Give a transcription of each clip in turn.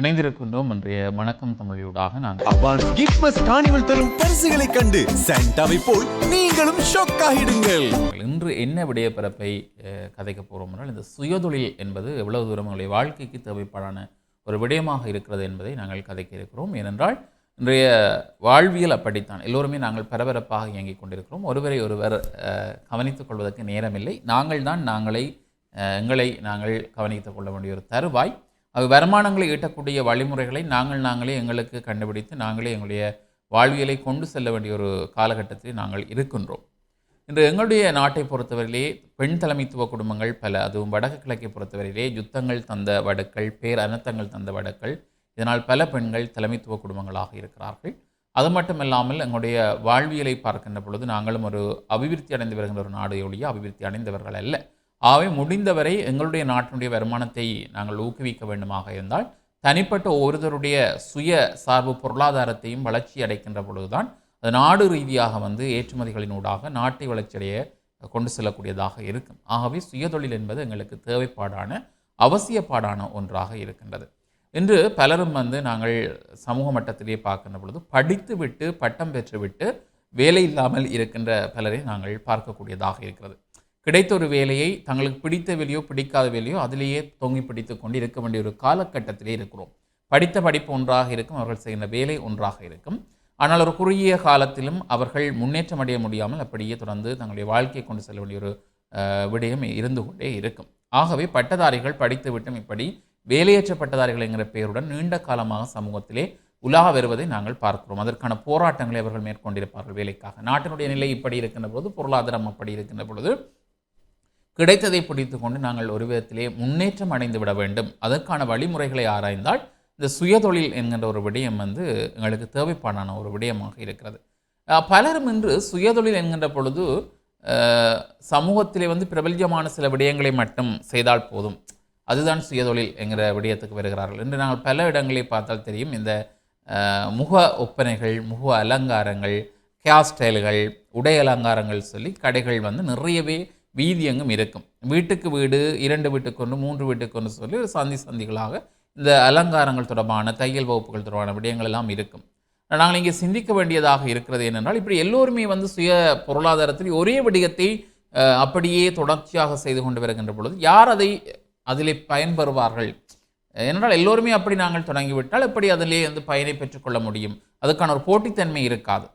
இணைந்திருக்கின்றோம். இன்றைய வணக்கம் தமிழூடாக நாங்கள் அப்பான். கிட்மஸ் கார்னிவல் தரும் பரிசுகளை கண்டு சாண்டாவை போல் நீங்களும் ஷாக் ஆகிடுங்கள். இன்று என்ன விடயப்பரப்பை கதைக்க போகிறோம் என்றால் இந்த சுயதொழில் என்பது எவ்வளவு தூரம் உங்களுடைய வாழ்க்கைக்கு தேவைப்பாடான ஒரு விடயமாக இருக்கிறது என்பதை நாங்கள் கதைக்க இருக்கிறோம். ஏனென்றால் இன்றைய வாழ்வியல் அப்படித்தான். எல்லோருமே நாங்கள் பரபரப்பாக இயங்கிக் கொண்டிருக்கிறோம். ஒருவரை ஒருவர் கவனித்துக் கொள்வதற்கு நேரமில்லை. நாங்கள் தான் நாங்களை எங்களை நாங்கள் கவனித்துக் கொள்ள வேண்டிய ஒரு தருவாய். வருமானங்களை ஈட்டக்கூடிய வழிமுறைகளை நாங்கள் நாங்களே எங்களுக்கு கண்டுபிடித்து நாங்களே எங்களுடைய வாழ்வியலை கொண்டு செல்ல வேண்டிய ஒரு காலகட்டத்தில் நாங்கள் இருக்கின்றோம். இன்று எங்களுடைய நாட்டை பொறுத்தவரையிலே பெண் தலைமைத்துவ குடும்பங்கள் பல அதுவும் வடக்கு கிழக்கை பொறுத்தவரையிலே யுத்தங்கள் தந்த வடுக்கள் பேர் அனர்த்தங்கள் தந்த வடுக்கள் இதனால் பல பெண்கள் தலைமைத்துவ குடும்பங்களாக இருக்கிறார்கள். அது மட்டுமல்லாமல் எங்களுடைய வாழ்வியலை பார்க்கின்ற பொழுது நாங்களும் ஒரு அபிவிருத்தி அடைந்து வருகின்ற ஒரு நாடு ஒழிய அபிவிருத்தி அடைந்தவர்கள் அல்ல. ஆகவே முடிந்தவரை எங்களுடைய நாட்டினுடைய வருமானத்தை நாங்கள் ஊக்குவிக்க வேண்டுமாக இருந்தால் தனிப்பட்ட ஒருவருடைய சுய சார்பு பொருளாதாரத்தையும் வளர்ச்சி அடைக்கின்ற பொழுதுதான் அது நாடு ரீதியாக வந்து ஏற்றுமதிகளினூடாக நாட்டை வளர்ச்சியடைய கொண்டு செல்லக்கூடியதாக இருக்கும். ஆகவே சுயதொழில் என்பது எங்களுக்கு தேவைப்பாடான அவசியப்பாடான ஒன்றாக இருக்கின்றது. இன்று பலரும் வந்து நாங்கள் சமூக மட்டத்திலே பார்க்கின்ற பொழுது படித்து விட்டு பட்டம் பெற்றுவிட்டு வேலை இல்லாமல் இருக்கின்ற பலரை நாங்கள் பார்க்கக்கூடியதாக இருக்கிறது. கிடைத்த ஒரு வேலையை தங்களுக்கு பிடித்த வேலையோ பிடிக்காத வேலையோ அதிலேயே தொங்கி பிடித்து கொண்டு இருக்க வேண்டிய ஒரு காலகட்டத்திலே இருக்கிறோம். படித்த படிப்பு ஒன்றாக இருக்கும் அவர்கள் செய்கின்ற வேலை ஒன்றாக இருக்கும். ஆனால் ஒரு குறுகிய காலத்திலும் அவர்கள் முன்னேற்றம் அடைய முடியாமல் அப்படியே தொடர்ந்து தங்களுடைய வாழ்க்கையை கொண்டு செல்ல வேண்டிய ஒரு விடயம் இருந்து கொண்டே இருக்கும். ஆகவே பட்டதாரிகள் படித்து விட்டும் இப்படி வேலையற்ற பட்டதாரிகள் என்கிற பெயருடன் நீண்ட காலமாக சமூகத்திலே உலா வருவதை நாங்கள் பார்க்கிறோம். அதற்கான போராட்டங்களை அவர்கள் மேற்கொண்டிருப்பார்கள் வேலைக்காக. நாட்டினுடைய நிலை இப்படி இருக்கின்ற பொழுது பொருளாதாரம் அப்படி இருக்கின்ற பொழுது கிடைத்ததை பிடித்து கொண்டு நாங்கள் ஒரு விதத்திலே முன்னேற்றம் அடைந்து விட வேண்டும். அதற்கான வழிமுறைகளை ஆராய்ந்தால் இந்த சுயதொழில் என்கின்ற ஒரு விடயம் வந்து எங்களுக்கு தேவைப்பாடான ஒரு விடயமாக இருக்கிறது. பலரும் இன்று சுயதொழில் என்கின்ற பொழுது சமூகத்திலே வந்து பிரபல்யமான சில விடயங்களை மட்டும் செய்தால் போதும். அதுதான் சுயதொழில் என்கிற விடயத்துக்கு வருகிறார்கள். என்று நாங்கள் பல இடங்களை பார்த்தால் தெரியும் இந்த முக ஒப்பனைகள் முக அலங்காரங்கள் ஹேர் ஸ்டைல்கள் உடை அலங்காரங்கள் சொல்லி கடைகள் வந்து நிறையவே வீதி எங்கும் இருக்கும். வீட்டுக்கு வீடு இரண்டு வீட்டுக்கு ஒன்று மூன்று வீட்டுக்கு ஒன்று சொல்லி ஒரு சந்தி சந்திகளாக இந்த அலங்காரங்கள் தொடர்பான தையல் வகுப்புகள் தொடர்பான விடயங்கள் எல்லாம் இருக்கும். நாங்கள் இங்கே சிந்திக்க வேண்டியதாக இருக்கிறது என்னென்றால் இப்படி எல்லோருமே வந்து சுய பொருளாதாரத்தில் ஒரே விடயத்தை அப்படியே தொடர்ச்சியாக செய்து கொண்டு வருகின்ற பொழுது யார் அதை அதிலே பயன்பெறுவார்கள்? ஏனென்றால் எல்லோருமே அப்படி நாங்கள் தொடங்கிவிட்டால் எப்படி அதிலே வந்து பயனை பெற்றுக்கொள்ள முடியும்? அதுக்கான ஒரு போட்டித்தன்மை இருக்காது.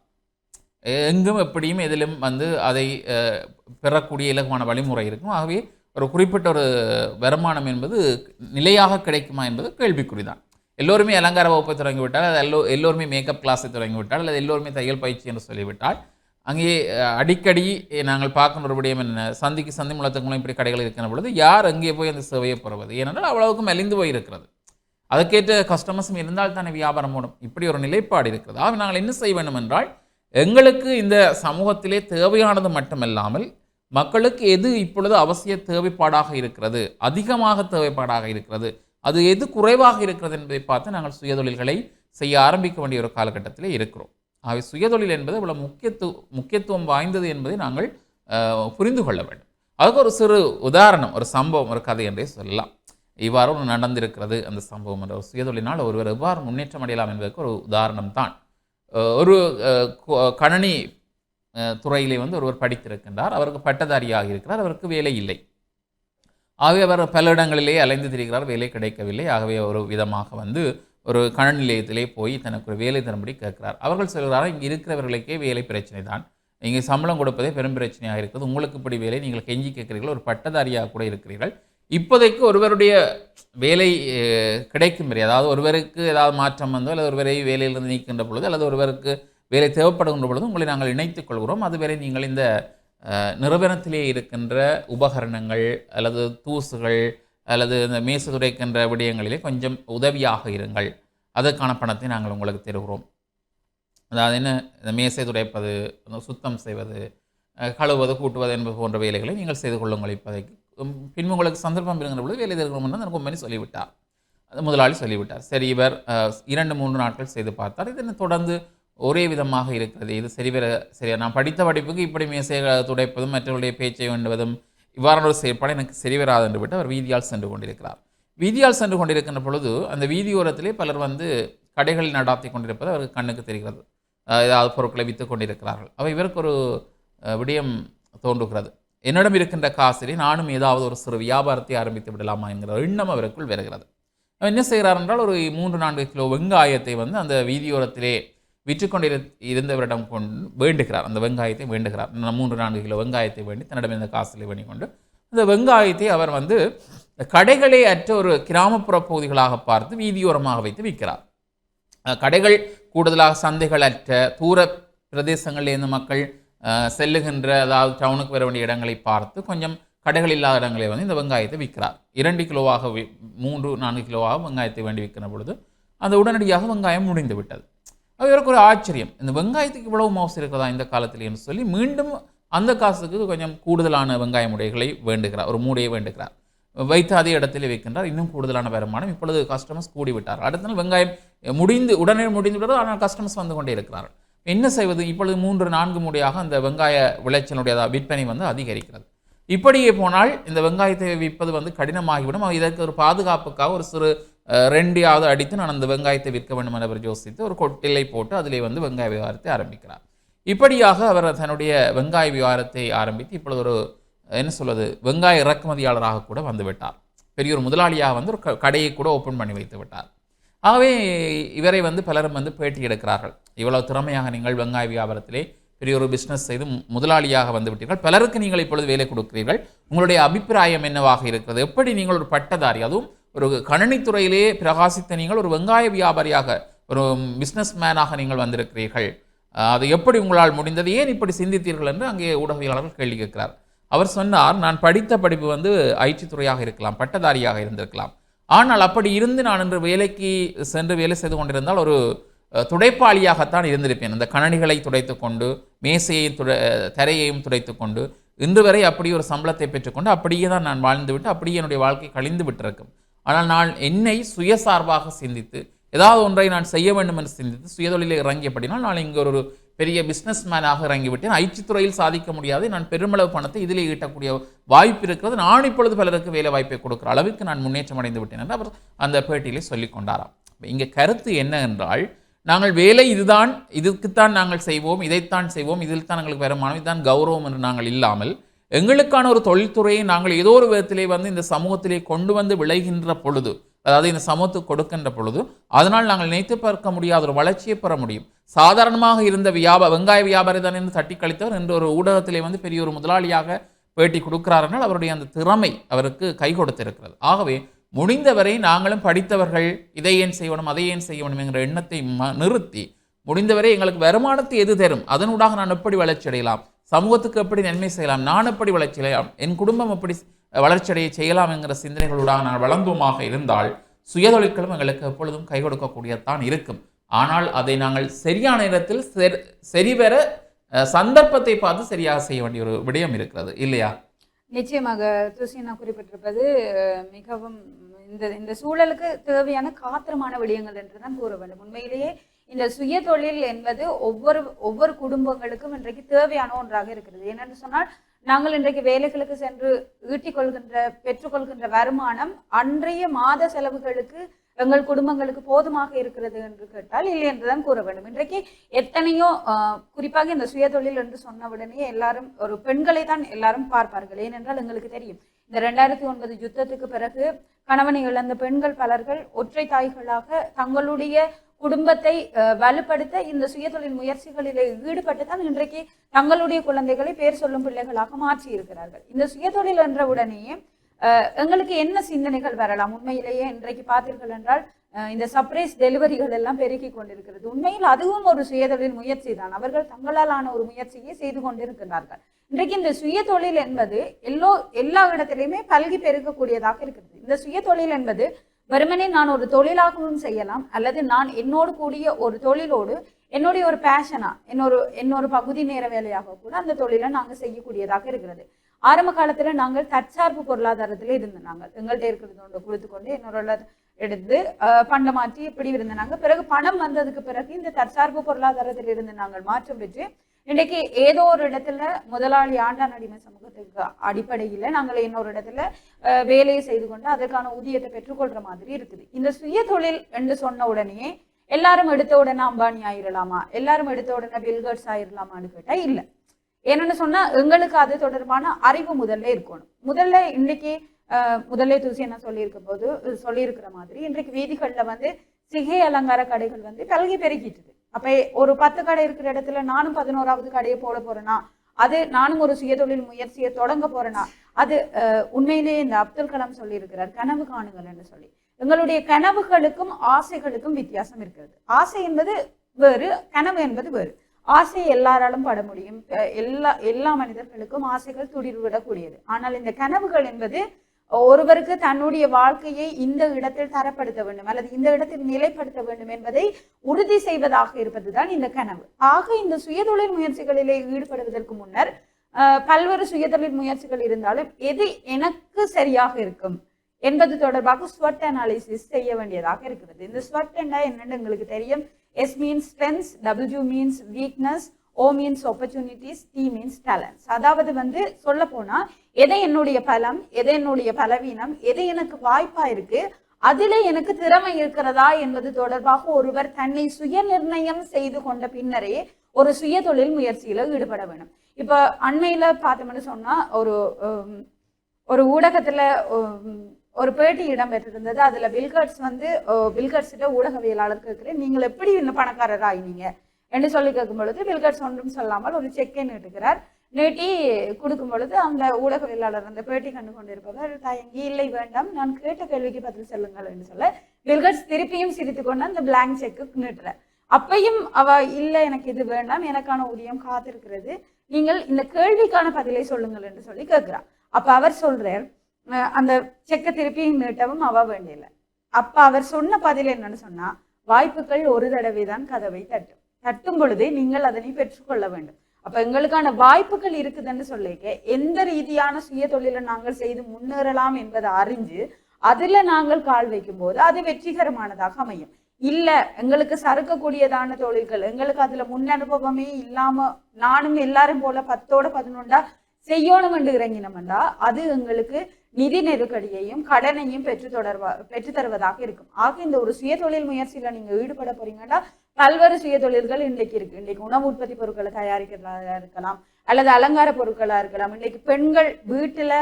எங்கும் எப்படியும் எதிலும் வந்து அதை பெறக்கூடிய இலகுவான வழிமுறை இருக்கும். ஆகவே ஒரு குறிப்பிட்ட ஒரு வருமானம் என்பது நிலையாக கிடைக்குமா என்பது கேள்விக்குறிதான். எல்லோருமே அலங்கார வகுப்பை தொடங்கிவிட்டால் அது எல்லோ எல்லோருமே மேக்கப் கிளாஸை தொடங்கிவிட்டால் அல்லது எல்லோருமே தையல் பயிற்சி என்று சொல்லிவிட்டால் அங்கே அடிக்கடி நாங்கள் பார்க்கணும் ஒரு விடயம் என்ன? சந்திக்கு சந்தி முளத்துக்கு இப்படி கடைகள் இருக்கிற பொழுது யார் அங்கே போய் அந்த சேவையை பெறுவது? ஏனென்றால் அவ்வளவுக்கு மெலிந்து போய் இருக்கிறது அதுக்கேற்ற கஸ்டமர்ஸும் இருந்தால் தானே வியாபாரம் ஓடும். இப்படி ஒரு நிலைப்பாடு இருக்கிறது. ஆக நாங்கள் என்ன செய்ய வேண்டும் என்றால் எங்களுக்கு இந்த சமூகத்திலே தேவையானது மட்டுமல்லாமல் மக்களுக்கு எது இப்பொழுது அவசிய தேவைப்பாடாக இருக்கிறது அதிகமாக தேவைப்பாடாக இருக்கிறது அது எது குறைவாக இருக்கிறது என்பதை பார்த்து நாங்கள் சுயதொழில்களை செய்ய ஆரம்பிக்க வேண்டிய ஒரு காலகட்டத்திலே இருக்கிறோம். ஆகவே சுயதொழில் என்பது இவ்வளோ முக்கியத்துவ முக்கியத்துவம் வாய்ந்தது என்பதை நாங்கள் புரிந்து கொள்ள வேண்டும். அதுக்கு ஒரு சிறு உதாரணம் ஒரு சம்பவம் ஒரு கதை என்றே சொல்லலாம். இவ்வாறு ஒன்று நடந்திருக்கிறது அந்த சம்பவம் என்ற ஒரு சுயதொழிலினால் ஒருவர் எவ்வாறு முன்னேற்றம் அடையலாம் என்பதற்கு ஒரு உதாரணம் தான். ஒரு கணனி துறையிலே வந்து ஒருவர் படித்திருக்கின்றார். அவருக்கு பட்டதாரியாக இருக்கிறார். அவருக்கு வேலை இல்லை. ஆகவே அவர் பல இடங்களிலே அலைந்து திரிகிறார். வேலை கிடைக்கவில்லை. ஆகவே ஒரு விதமாக வந்து ஒரு கணன் நிலையத்திலே போய் தனக்கு ஒரு வேலை தரும்படி கேட்கிறார். அவர்கள் சொல்கிறார்கள் இங்கே இருக்கிறவர்களுக்கே வேலை பிரச்சனை தான் இங்கே சம்பளம் கொடுப்பதே பெரும் பிரச்சனையாக இருக்குது. உங்களுக்கு இப்படி வேலை நீங்கள் கெஞ்சி கேட்கிறீர்கள். ஒரு பட்டதாரியாக கூட இருக்கிறீர்கள். இப்போதைக்கு ஒருவருடைய வேலை கிடைக்கும் வரை அதாவது ஒருவருக்கு ஏதாவது மாற்றம் வந்தோ அல்லது ஒருவரை வேலையிலிருந்து நீக்கின்ற பொழுது அல்லது ஒருவருக்கு வேலை தேவைப்படுகின்ற பொழுது உங்களை நாங்கள் இணைத்துக் கொள்கிறோம். அதுவரை நீங்கள் இந்த நிறுவனத்திலே இருக்கின்ற உபகரணங்கள் அல்லது தூசுகள் அல்லது இந்த மேசு துடைக்கின்ற விடயங்களிலே கொஞ்சம் உதவியாக இருங்கள். அதற்கான பணத்தை நாங்கள் உங்களுக்கு தருகிறோம். அதாவது என்ன இந்த மேசை துடைப்பது சுத்தம் செய்வது கழுவது கூட்டுவது என்பது போன்ற வேலைகளை நீங்கள் செய்து கொள்ளுங்கள் இப்போதைக்கு. பின்பு உங்களுக்கு சந்தர்ப்பம் இருக்கிற பொழுது வேலை தருகிறோம் அந்த கம்பெனி சொல்லிவிட்டார் அது முதலாளி சொல்லிவிட்டார். சரி இவர் இரண்டு மூன்று நாட்கள் செய்து பார்த்தார். இது என்ன தொடர்ந்து ஒரே விதமாக இருக்கிறது. இது சரிவர சரியா நான் படித்த படிப்புக்கு இப்படி மேசை துடைப்பதும் மற்றவருடைய பேச்சை வேண்டுவதும் இவ்வாறான ஒரு செயற்பாடு எனக்கு சரிவராது என்று விட்டு அவர் வீதியால் சென்று கொண்டிருக்கிறார். வீதியால் சென்று கொண்டிருக்கின்ற பொழுது அந்த வீதியோரத்திலே பலர் வந்து கடைகளில் நடாத்தி கொண்டிருப்பது அவருக்கு கண்ணுக்கு தெரிகிறது. ஏதாவது பொருட்களை விற்று கொண்டிருக்கிறார்கள். அவை இவருக்கு ஒரு விடயம் தோன்றுகிறது. என்னிடம் இருக்கின்ற காசிலே நானும் ஏதாவது ஒரு சிறு வியாபாரத்தை ஆரம்பித்து விடலாமா என்கிற எண்ணம் அவருக்குள் வருகிறது. அவர் என்ன செய்கிறார் என்றால் ஒரு மூன்று நான்கு கிலோ வெங்காயத்தை வந்து அந்த வீதியோரத்திலே விற்றுக்கொண்டிரு இருந்தவரிடம் கொண்டு வேண்டுகிறார். அந்த வெங்காயத்தை வேண்டுகிறார். மூன்று நான்கு கிலோ வெங்காயத்தை வேண்டி தன்னிடம் இந்த காசிலே வேண்டிக் கொண்டு அந்த வெங்காயத்தை அவர் வந்து கடைகளே அற்ற ஒரு கிராமப்புற பகுதிகளாக பார்த்து வீதியோரமாக வைத்து விற்கிறார். கடைகள் கூடுதலாக சந்தைகள் அற்ற தூர பிரதேசங்களிலிருந்து மக்கள் செல்லுகின்ற அதாவது டவுனுக்கு வர வேண்டிய இடங்களை பார்த்து கொஞ்சம் கடைகள் இல்லாத இடங்களை வந்து இந்த வெங்காயத்தை விற்கிறார். இரண்டு கிலோவாக மூன்று நான்கு கிலோவாக வெங்காயத்தை வேண்டி விற்கிற பொழுது அந்த உடனடியாக வெங்காயம் முடிந்து விட்டது. அது இவருக்கு ஒரு ஆச்சரியம். இந்த வெங்காயத்துக்கு இவ்வளவு மோசம் இருக்கிறதா இந்த காலத்தில் என்று சொல்லி மீண்டும் அந்த காசுக்கு கொஞ்சம் கூடுதலான வெங்காய முடைகளை வேண்டுகிறார் ஒரு மூடையை வேண்டுகிறார். வைத்து அதே இடத்திலே வைக்கின்றார் இன்னும் கூடுதலான வருமானம். இப்பொழுது கஸ்டமர்ஸ் கூடி விட்டார் அடுத்த நாள் வெங்காயம் முடிந்து உடனே முடிந்து விட்டது. ஆனால் கஸ்டமர்ஸ் வந்து கொண்டே இருக்கிறார்கள். என்ன செய்வது? இப்பொழுது மூன்று நான்கு முறையாக அந்த வெங்காய விளைச்சலுடைய விற்பனை வந்து அதிகரிக்கிறது. இப்படியே போனால் இந்த வெங்காயத்தை விற்பது வந்து கடினமாகிவிடும். அவர் இதற்கு ஒரு பாதுகாப்புக்காக ஒரு சிறு ரெண்டையாவது அடித்து நான் அந்த வெங்காயத்தை விற்க வேண்டும் என அவர் யோசித்து ஒரு கொட்டிலை போட்டு அதிலே வந்து வெங்காய விவகாரத்தை ஆரம்பிக்கிறார். இப்படியாக அவர் தன்னுடைய வெங்காய விவகாரத்தை ஆரம்பித்து இப்பொழுது ஒரு என்ன சொல்வது வெங்காய இறக்குமதியாளராக கூட வந்துவிட்டார் பெரிய ஒரு முதலாளியாக வந்து ஒரு க- கடையை கூட ஓப்பன் பண்ணி வைத்து விட்டார். ஆகவே இவரை வந்து பலரும் வந்து பேட்டி எடுக்கிறார்கள். இவ்வளவு திறமையாக நீங்கள் வெங்காய வியாபாரத்திலே பெரிய ஒரு பிஸ்னஸ் செய்து முதலாளியாக வந்துவிட்டீர்கள் பலருக்கு நீங்கள் இப்பொழுது வேலை கொடுக்கிறீர்கள். உங்களுடைய அபிப்பிராயம் என்னவாக இருக்கிறது? எப்படி நீங்கள் ஒரு பட்டதாரி அதுவும் ஒரு கணினித்துறையிலே பிரகாசித்த நீங்கள் ஒரு வெங்காய வியாபாரியாக ஒரு பிஸ்னஸ் மேனாக நீங்கள் வந்திருக்கிறீர்கள். அது எப்படி உங்களால் முடிந்தது? ஏன் இப்படி சிந்தித்தீர்கள் என்று அங்கே ஊடகவியலாளர்கள் கேள்வி கேட்கிறார். அவர் சொன்னார் நான் படித்த படிப்பு வந்து ஐடி துறையாக இருக்கலாம் பட்டதாரியாக இருந்திருக்கலாம். ஆனால் அப்படி இருந்து நான் இன்று வேலைக்கு சென்று வேலை செய்து கொண்டிருந்தால் ஒரு துடைப்பாளியாகத்தான் இருந்திருப்பேன். அந்த கணனிகளை துடைத்து கொண்டு மேசையை துடை தரையையும் துடைத்து கொண்டு இன்று வரை அப்படி ஒரு சம்பளத்தை பெற்றுக்கொண்டு அப்படியே தான் நான் வாழ்ந்துவிட்டு அப்படியே என்னுடைய வாழ்க்கை கழிந்து விட்டிருக்கும். ஆனால் நான் என்னை சுயசார்பாக சிந்தித்து ஏதாவது ஒன்றை நான் செய்ய வேண்டும் என்று சிந்தித்து சுயதொழிலில் இறங்கியபடினால் நான் இங்கே ஒரு பெரிய பிஸ்னஸ் மேனாக இறங்கிவிட்டேன். ஐச்சி துறையில் சாதிக்க முடியாது. நான் பெருமளவு பணத்தை இதிலே ஈட்டக்கூடிய வாய்ப்பு இருக்கிறது. நான் இப்பொழுது பலருக்கு வேலை வாய்ப்பை கொடுக்குற அளவுக்கு நான் முன்னேற்றம் அடைந்து விட்டேன் என்று அவர் அந்த பேட்டியிலே சொல்லிக் கொண்டாராம். இங்கே கருத்து என்ன என்றால் நாங்கள் வேலை இதுதான் இதுக்குத்தான் நாங்கள் செய்வோம் இதைத்தான் செய்வோம் இதில் தான் எங்களுக்கு வருமானம் இதுதான் கௌரவம் என்று நாங்கள் இல்லாமல் எங்களுக்கான ஒரு தொழில்துறையை நாங்கள் ஏதோ ஒரு விதத்திலே வந்து இந்த சமூகத்திலே கொண்டு வந்து விளைகின்ற பொழுது அதாவது இந்த சமூகத்துக்கு கொடுக்கின்ற பொழுது அதனால் நாங்கள் நினைத்து பார்க்க முடியாத ஒரு வளர்ச்சியை பெற முடியும். சாதாரணமாக இருந்த வியாபார வெங்காய வியாபாரி தான் என்று தட்டி கழித்தவர் என்று ஒரு ஊடகத்திலே வந்து பெரிய ஒரு முதலாளியாக பேட்டி கொடுக்கிறார்கள் அவருடைய அந்த திறமை அவருக்கு கை கொடுத்திருக்கிறது. ஆகவே முடிந்தவரை நாங்களும் படித்தவர்கள் இதை ஏன் செய்யணும் அதை ஏன் செய்யணும் என்கிற எண்ணத்தை ம- நிறுத்தி முடிந்தவரை எங்களுக்கு வருமானத்தை எது தரும்? அதனூடாக நான் எப்படி வளர்ச்சி அடையலாம் சமூகத்துக்கு எப்படி நன்மை செய்யலாம்? நான் எப்படி வளர்ச்சி அடையலாம்? என் குடும்பம் எப்படி வளர்ச்சியடைய செய்யலாம் என்கிற சிந்தனைகளூடாக நான் வளங்குவமாக இருந்தால் சுயதொழில்களும் எங்களுக்கு எப்பொழுதும் கை கொடுக்கக்கூடியதான் இருக்கும். ஆனால் அதை நாங்கள் சரியான நேரத்தில் சரிவர சந்தர்ப்பத்தை பார்த்து சரியாக செய்ய வேண்டிய ஒரு விடயம் இருக்கிறது. இல்லையா? நிச்சயமாக துசினா குறிப்பிட்டிருப்பது மிகவும் இந்த இந்த சூழலுக்கு தேவையான காத்திரமான விடயங்கள் என்று தான் கூற வேண்டும். உண்மையிலேயே இந்த சுய தொழில் என்பது ஒவ்வொரு ஒவ்வொரு குடும்பங்களுக்கும் இன்றைக்கு தேவையான ஒன்றாக இருக்கிறது. ஏனென்று சொன்னால் நாங்கள் இன்றைக்கு வேலைகளுக்கு சென்று ஈட்டிக் கொள்கின்ற பெற்றுக்கொள்கின்ற வருமானம் அன்றைய மாத செலவுகளுக்கு எங்கள் குடும்பங்களுக்கு போதுமாக இருக்கிறது என்று கேட்டால் இல்லை என்றுதான் கூற வேண்டும். இன்றைக்கு எத்தனையோ குறிப்பாக இந்த சுயதொழில் என்று சொன்ன உடனே எல்லாரும் ஒரு பெண்களை தான் எல்லாரும் பார்ப்பார்கள். ஏனென்றால் எங்களுக்கு தெரியும் இந்த ரெண்டாயிரத்தி ஒன்பது யுத்தத்துக்கு பிறகு கணவனை இழந்த பெண்கள் பலர்கள் ஒற்றை தாய்களாக தங்களுடைய குடும்பத்தை வலுப்படுத்த இந்த சுயதொழில் முயற்சிகளில் ஈடுபட்டு தான் இன்றைக்கு தங்களுடைய குழந்தைகளை பேர் சொல்லும் பிள்ளைகளாக மாற்றி இருக்கிறார்கள் இந்த சுயதொழில் என்ற உடனேயே எங்களுக்கு என்ன சிந்தனைகள் வரலாம்? உண்மையிலேயே இன்றைக்கு பார்த்தீர்கள் என்றால் இந்த சர்ப்ரைஸ் டெலிவரிகள் எல்லாம் பெருகி கொண்டிருக்கிறது. உண்மையில் அதுவும் ஒரு சுயதொழில் முயற்சி தான். அவர்கள் தங்களாலான ஒரு முயற்சியை செய்து கொண்டிருக்கிறார்கள் இன்றைக்கு இந்த சுய தொழில் என்பது எல்லோ எல்லா இடத்திலையுமே பல்கி பெருகக்கூடியதாக இருக்கிறது. இந்த சுய தொழில் என்பது வெறுமனே நான் ஒரு தொழிலாகவும் செய்யலாம் அல்லது நான் என்னோடு கூடிய ஒரு தொழிலோடு என்னுடைய ஒரு பேஷனா என்னொரு என்னொரு பகுதி நேர வேலையாக கூட அந்த தொழிலை நாங்கள் செய்யக்கூடியதாக இருக்கிறது. ஆரம்ப காலத்துல நாங்கள் தற்சார்பு பொருளாதாரத்தில் இருந்த நாங்கள். எங்கள்கிட்ட இருக்கிறது ஒன்று கொடுத்துக்கொண்டு என்னோட எடுத்து அஹ், மாற்றி இப்படி இருந்தாங்க பிறகு பணம் வந்ததுக்கு பிறகு இந்த தற்சார்பு பொருளாதாரத்தில் இருந்து நாங்கள் மாற்றம் பெற்று இன்றைக்கு ஏதோ ஒரு இடத்துல முதலாளி ஆண்டான் அடிமை சமூகத்துக்கு அடிப்படையில் நாங்கள் இன்னொரு இடத்துல வேலையை செய்து கொண்டு அதற்கான ஊதியத்தை பெற்றுக்கொள்ற மாதிரி இருக்குது. இந்த சுய தொழில் என்று சொன்ன உடனே எல்லாரும் எடுத்த உடனே அம்பானி ஆயிரலாமா? எல்லாரும் எடுத்த உடனே பில்கர்ஸ் ஆயிரலாமான்னு கேட்டா இல்லை. என்னன்னு சொன்னா எங்களுக்கு அது தொடர்பான அறிவு முதல்ல இருக்கணும். முதல்ல இன்னைக்கு முதலே தூசி என்ன சொல்லியிருக்க போது சொல்லியிருக்கிற மாதிரி இன்றைக்கு வீதிகளில் வந்து சிகை அலங்கார கடைகள் வந்து கல்கி பெருகிட்டுது. அப்போ ஒரு பத்து கடை இருக்கிற இடத்துல நானும் பதினோராவது கடையை போட போறேன்னா அது நானும் ஒரு சுயதொழில் முயற்சியை தொடங்க போறேன்னா அது உண்மையிலேயே இந்த அப்துல் கலாம் சொல்லியிருக்கிறார் கனவு காணுங்கள் என்று சொல்லி. எங்களுடைய கனவுகளுக்கும் ஆசைகளுக்கும் வித்தியாசம் இருக்கிறது. ஆசை என்பது வேறு கனவு என்பது வேறு. ஆசை எல்லாராலும் பட முடியும். எல்லா எல்லா மனிதர்களுக்கும் ஆசைகள் துடிர்விடக்கூடியது. ஆனால் இந்த கனவுகள் என்பது ஒருவருக்கு தன்னுடைய வாழ்க்கையை இந்த இடத்தில் தரப்படுத்த வேண்டும் அல்லது இந்த இடத்தில் நிலைப்படுத்த வேண்டும் என்பதை உறுதி செய்வதாக இருப்பதுதான் இந்த கனவு. ஆக இந்த சுயதொழில் முயற்சிகளிலே ஈடுபடுவதற்கு முன்னர் பல்வேறு சுயதொழில் முயற்சிகள் இருந்தாலும் எது எனக்கு சரியாக இருக்கும் என்பது தொடர்பாக ஸ்வட் அனாலிசிஸ் செய்ய வேண்டியதாக இருக்கிறது. இந்த ஸ்வட் என்ன என்னன்னு எங்களுக்கு தெரியும்? S means strengths W means weakness O means opportunities T means talents அதாவது வந்து சொல்ல போனா எதை என்னுடைய பலம் எதை என்னுடைய பலவீனம் எது எனக்கு வாய்ப்பா இருக்கு அதிலே எனக்கு திறமை இருக்கிறதா என்பது தொடர்பாக ஒருவர் தன்னை சுய நிர்ணயம் செய்து கொண்ட பின்னரே ஒரு சுய தொழில் முயற்சியில ஈடுபட வேணும். இப்ப அண்மையில பார்த்தோம்னு சொன்னா ஒரு ஒரு ஊடகத்துல ஒரு பேட்டி இடம்பெற்றிருந்தது. அதுல பில்கட்ஸ் வந்து பில்கட்ஸ்கிட்ட ஊடகவியலாளர் கேட்கிறேன் நீங்கள் எப்படி இன்னும் பணக்காரர் ஆயினீங்க? என்று சொல்லி கேட்கும் பொழுது பில்கட்ஸ் ஒன்றும் சொல்லாமல் ஒரு செக்கை நீட்டுகிறார். நீட்டி கொடுக்கும் பொழுது அந்த ஊடகவியலாளர் அந்த பேட்டி கண்டு கொண்டிருப்பவர் தயங்கி இல்லை வேண்டாம். நான் கேட்ட கேள்விக்கு பதில் செல்லுங்கள் என்று சொல்ல பில்கட்ஸ் திருப்பியும் சிரித்து கொண்டு அந்த பிளாங்க் செக்கு நீட்டுறார். அப்பையும் அவ இல்லை எனக்கு இது வேண்டாம். எனக்கான ஊதியம் காத்திருக்கிறது. நீங்கள் இந்த கேள்விக்கான பதிலை சொல்லுங்கள் என்று சொல்லி கேட்கிறார். அப்ப அவர் சொல்றார் அந்த செக்கை திருப்பி நீட்டவும் அவ வேண்டியில்லை அப்ப அவர் சொன்ன பதில் என்னன்னு சொன்னா வாய்ப்புகள் ஒரு தடவை தான் கதவை தட்டும். தட்டும் பொழுதே நீங்கள் அதனை பெற்றுக்கொள்ள வேண்டும். அப்ப எங்களுக்கான வாய்ப்புகள் இருக்குதுன்னு சொல்லிக்க எந்த ரீதியான சுய தொழிலை நாங்கள் செய்து முன்னேறலாம் என்பதை அறிஞ்சு அதுல நாங்கள் கால் வைக்கும் போது அது வெற்றிகரமானதாக அமையும். இல்ல எங்களுக்கு சறுக்கக்கூடியதான தொழில்கள் எங்களுக்கு அதுல முன் அனுபவமே இல்லாம நானும் எல்லாரும் போல பத்தோட பதினொண்டா செய்யணும் என்று இறங்கினோம்டா அது எங்களுக்கு நிதி நெருக்கடியையும் கடனையும் பெற்று தொடர்வா பெற்று தருவதாக இருக்கும். ஆக இந்த ஒரு சுய தொழில் முயற்சியில நீங்க ஈடுபட போறீங்கன்னா பல்வேறு சுய தொழில்கள் இன்றைக்கு இருக்கு. இன்றைக்கு உணவு உற்பத்தி பொருட்களை தயாரிக்கிறதா இருக்கலாம் அல்லது அலங்கார பொருட்களா இருக்கலாம். இன்றைக்கு பெண்கள் வீட்டுல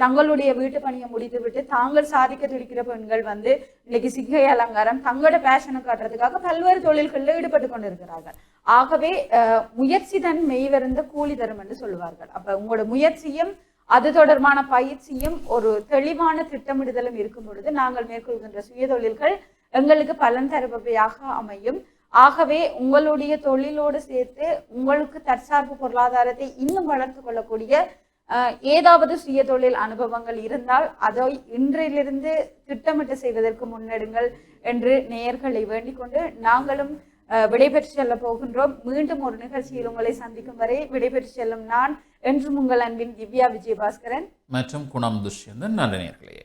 தங்களுடைய வீட்டு பணியை முடித்து விட்டு தாங்கள் சாதிக்க துடிக்கிற பெண்கள் வந்து இன்னைக்கு சிகை அலங்காரம் தங்களோட பேஷனை காட்டுறதுக்காக பல்வேறு தொழில்களில் ஈடுபட்டு கொண்டிருக்கிறார்கள். ஆகவே அஹ், முயற்சி தன் மெய்வருந்த கூலி தரும் என்று சொல்லுவார்கள். அப்ப உங்களோட முயற்சியும் அது தொடர்பான பயிற்சியும் ஒரு தெளிவான திட்டமிடுதலும் இருக்கும் பொழுது நாங்கள் மேற்கொள்கின்ற சுயதொழில்கள் எங்களுக்கு பலன் தருபவையாக அமையும். ஆகவே உங்களுடைய தொழிலோடு சேர்த்து உங்களுக்கு தற்சார்பு பொருளாதாரத்தை இன்னும் வளர்த்து கொள்ளக்கூடிய ஏதாவது ஏதாவது சுயதொழில் அனுபவங்கள் இருந்தால் அதை இன்றிலிருந்து திட்டமிட்டு செய்வதற்கு முன்னெடுங்கள் என்று நேயர்களை வேண்டிக் கொண்டு நாங்களும் விடைபெற்று செல்ல போகின்றோம். மீண்டும் ஒரு நிகழ்ச்சியில் உங்களை சந்திக்கும் வரை விடைபெற்று செல்லும் நான் என்றும் உங்கள் அன்பின் திவ்யா விஜயபாஸ்கரன். மற்றும் குணம் துஷ்யந்தன் நல்ல நேர்களையே